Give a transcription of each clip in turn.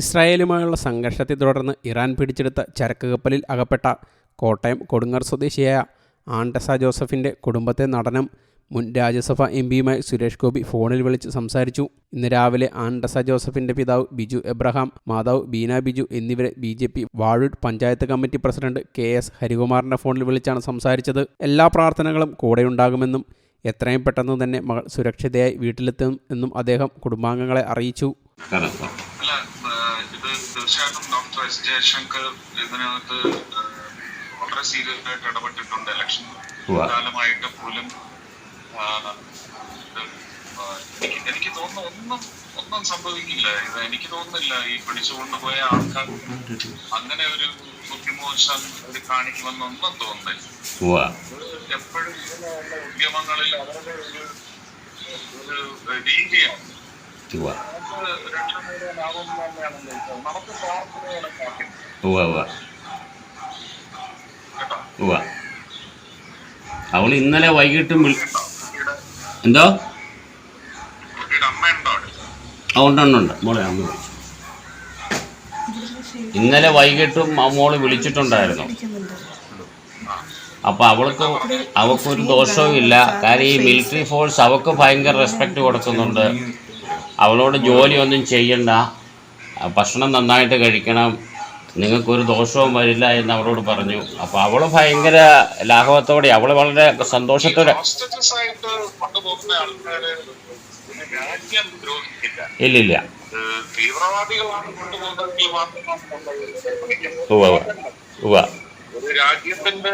ഇസ്രായേലുമായുള്ള സംഘർഷത്തെ തുടർന്ന് ഇറാൻ പിടിച്ചെടുത്ത ചരക്ക് കപ്പലിൽ അകപ്പെട്ട കോട്ടയം കൊടുങ്ങർ സ്വദേശിയായ ആണ്ടസ ജോസഫിന്റെ കുടുംബത്തെ നടനം മുൻ രാജ്യസഭ എം പിയുമായി സുരേഷ് ഗോപി ഫോണിൽ വിളിച്ച് സംസാരിച്ചു. ഇന്ന് രാവിലെ ആൻഡസ ജോസഫിന്റെ പിതാവ് ബിജു എബ്രഹാം മാതാവ് ബീന ബിജു എന്നിവരെ B J P Vazhoor panchayat committee president K S ഹരികുമാറിന്റെ ഫോണിൽ വിളിച്ചാണ് സംസാരിച്ചത്. എല്ലാ പ്രാർത്ഥനകളും കൂടെയുണ്ടാകുമെന്നും എത്രയും പെട്ടെന്ന് തന്നെ മകൾ സുരക്ഷിതയായി വീട്ടിലെത്തും എന്നും അദ്ദേഹം കുടുംബാംഗങ്ങളെ അറിയിച്ചു. ഇത് തീർച്ചയായിട്ടും ഡോക്ടർ എസ് ജയശങ്കർ ഇതിനകത്ത് വളരെ സീരിയസ് ആയിട്ട് ഇടപെട്ടിട്ടുണ്ട്. ഇലക്ഷൻ കാലമായിട്ട് പോലും ഇത് എനിക്ക് എനിക്ക് തോന്നുന്നു ഒന്നും ഒന്നും സംഭവിക്കില്ല. ഇത് എനിക്ക് തോന്നുന്നില്ല. ഈ പിടിച്ചുകൊണ്ടുപോയ ആൾക്കാർ അങ്ങനെ ഒരു ബുദ്ധിമോശം ഒരു കാണിക്കുമെന്നൊന്നും തോന്നുന്നില്ല. ഉവ്വ. ഇത് എപ്പോഴും ഇങ്ങനെയുള്ള ഉദ്യമങ്ങളിൽ അവരുടെ ഒരു ഒരു രീതിയാണ്. ഉവ്വ. ഉവ്വ ഉവ്വ. അവൾ ഇന്നലെ വൈകിട്ടും വിളി എന്തോ? ആ ഉണ്ട് മോളെ അമ്മ ഇന്നലെ വൈകിട്ടും മോൾ വിളിച്ചിട്ടുണ്ടായിരുന്നു. അപ്പൊ അവൾക്ക് അവൾക്കൊരു ദോഷവും ഇല്ല കാര്യം ഈ മിലിറ്ററി ഫോഴ്സ് അവൾക്ക് ഭയങ്കര റെസ്പെക്റ്റ് കൊടുക്കുന്നുണ്ട്. അവളോട് ജോലിയൊന്നും ചെയ്യണ്ട. ഭക്ഷണം നന്നായിട്ട് കഴിക്കണം. നിങ്ങൾക്കൊരു ദോഷവും വരില്ല എന്ന് അവളോട് പറഞ്ഞു. അപ്പൊ അവൾ ഭയങ്കര ലാഘവത്തോടെ അവൾ വളരെ സന്തോഷത്തോടെ ഇല്ലില്ല. രാജ്യത്തിന്റെ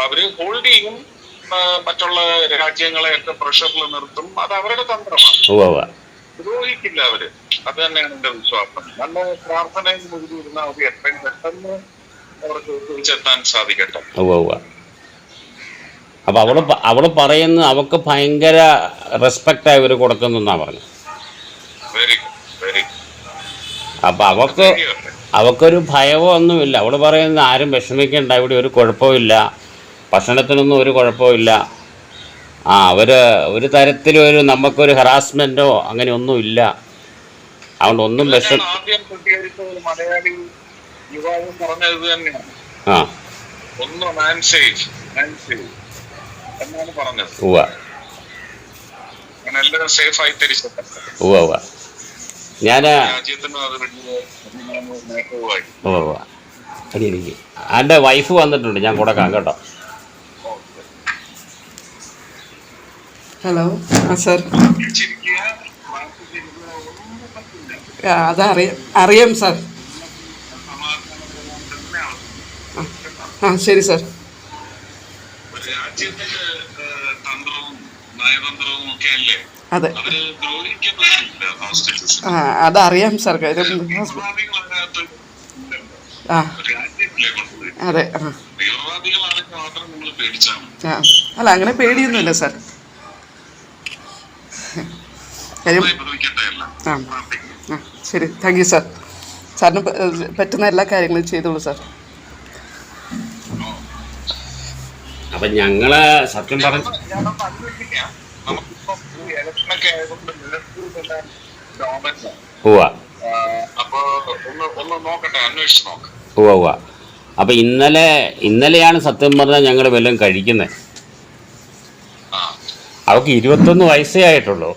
അവർ ഹോൾഡ് ചെയ്യും. മറ്റുള്ള രാജ്യങ്ങളെയൊക്കെ പ്രഷറിൽ നിർത്തും. അത് അവരുടെ തന്ത്രമാണ്. ദ്രോഹിക്കില്ല അവർ. അത് തന്നെയാണ് എന്റെ വിശ്വാസം. നല്ല പ്രാർത്ഥനയിൽ ഇരുന്നാൽ മതി. എത്രയും പെട്ടെന്ന് അവർക്ക് തിരിച്ചെത്താൻ സാധിക്കട്ടെ. അപ്പൊ അവൾ അവൾ പറയുന്ന അവക്ക് ഭയങ്കര റെസ്പെക്റ്റായി ഇവർ കൊടുക്കുന്നെന്നാണ് പറഞ്ഞു. വെരി വെരി അപ്പോൾ അവക്ക് അവക്കൊരു ഭയമോ ഒന്നുമില്ല. അവൾ പറയുന്ന ആരും വിഷമിക്കണ്ട. ഇവിടെ ഒരു കുഴപ്പമില്ല ഭക്ഷണത്തിനൊന്നും ഒരു കുഴപ്പമില്ല ആ അവർ ഒരു തരത്തിലും ഒരു നമുക്കൊരു ഹറാസ്മെന്റോ അങ്ങനെ ഒന്നും ഇല്ല. അതുകൊണ്ട് ഒന്നും വിഷം ആ. ഉവ്വ. ഉവ്വ ഉവ്വ. ഞാൻ ഉവ്വ അടി എനിക്ക് എന്റെ വൈഫ് വന്നിട്ടുണ്ട്. ഞാൻ കൊടുക്കാം കേട്ടോ. ഹലോ ആ സാർ അതറിയാം അറിയാം സാർ ആ ശരി സാർ അതെ. ആ അതറിയാം സാർ കാര്യം. ആ. അതെ ആ. അല്ല അങ്ങനെ പേടിയൊന്നുമില്ല സാർ കാര്യം? ആ. ആ ശരി. താങ്ക് യു സാർ സാറിന് പറ്റുന്ന എല്ലാ കാര്യങ്ങളും ചെയ്തോളൂ സാർ അപ്പൊ ഞങ്ങൾ സത്യം പറഞ്ഞു അപ്പൊ ഇന്നലെ ഇന്നലെയാണ് സത്യം പറഞ്ഞാൽ ഞങ്ങൾ വല്ലതും കഴിക്കുന്നത് അവക്ക് ഇരുപത്തൊന്ന് വയസ്സേ ആയിട്ടുള്ളൂ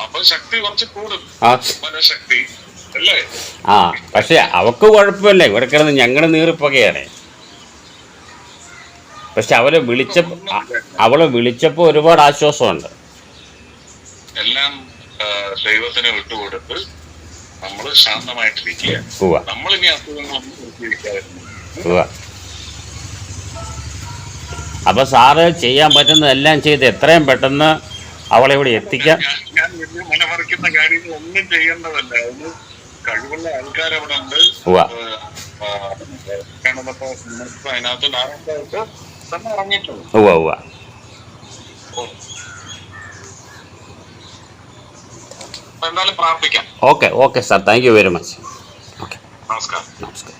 അപ്പൊ ശക്തി കുറച്ച് കൂടും. ആ. മനഃശക്തി. അല്ലേ? ആ പക്ഷെ അവക്ക് കുഴപ്പമില്ല. ഇവിടെ കിടന്ന് ഞങ്ങൾ നീറിപ്പൊക്കെയാണ് പക്ഷെ അവളെ വിളിച്ച അവളെ വിളിച്ചപ്പോ ഒരുപാട് ആശ്വാസമുണ്ട്. എല്ലാം ദൈവത്തിന് വിട്ടുകൊടുത്ത് നമ്മൾ ശാന്തമായിട്ടിരിക്കുക നമ്മളിനി അസുഖങ്ങളൊന്നും അപ്പൊ സാറ് ചെയ്യാൻ പറ്റുന്നതെല്ലാം ചെയ്ത് എത്രയും പെട്ടെന്ന് അവളെ ഇവിടെ എത്തിക്കാം. വലിയ മനമറിക്കുന്ന കാര്യങ്ങൾ ഒന്നും ചെയ്യേണ്ടതല്ല. അതിന് കഴിവുള്ള ആൾക്കാരവിടെ ഉണ്ട് അതിനകത്ത് തന്നെ ഇറങ്ങിയിട്ടുണ്ട് ഉവ്വ ഉവ്വ. അപ്പൊ എന്തായാലും പ്രാർത്ഥിക്കാം. Okay okay sir. Thank you very much okay നമസ്കാരം. നമസ്കാരം.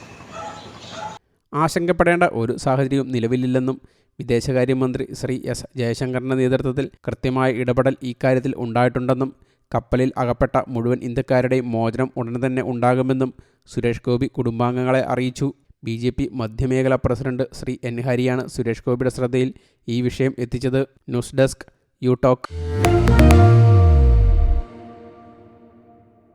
ആശങ്കപ്പെടേണ്ട ഒരു സാഹചര്യവും നിലവിലില്ലെന്നും വിദേശകാര്യമന്ത്രി ശ്രീ എസ് ജയശങ്കറിന്റെ നേതൃത്വത്തിൽ കൃത്യമായ ഇടപെടൽ ഇക്കാര്യത്തിൽ ഉണ്ടായിട്ടുണ്ടെന്നും കപ്പലിൽ അകപ്പെട്ട മുഴുവൻ ഇന്ത്യക്കാരുടെയും മോചനം ഉടൻ തന്നെ ഉണ്ടാകുമെന്നും സുരേഷ് ഗോപി കുടുംബാംഗങ്ങളെ അറിയിച്ചു. ബി ജെ പി മധ്യമേഖല പ്രസിഡന്റ് ശ്രീ എൻ ഹരിയാണ് സുരേഷ് ഗോപിയുടെ ശ്രദ്ധയിൽ ഈ വിഷയം എത്തിച്ചത്. News desk U talk.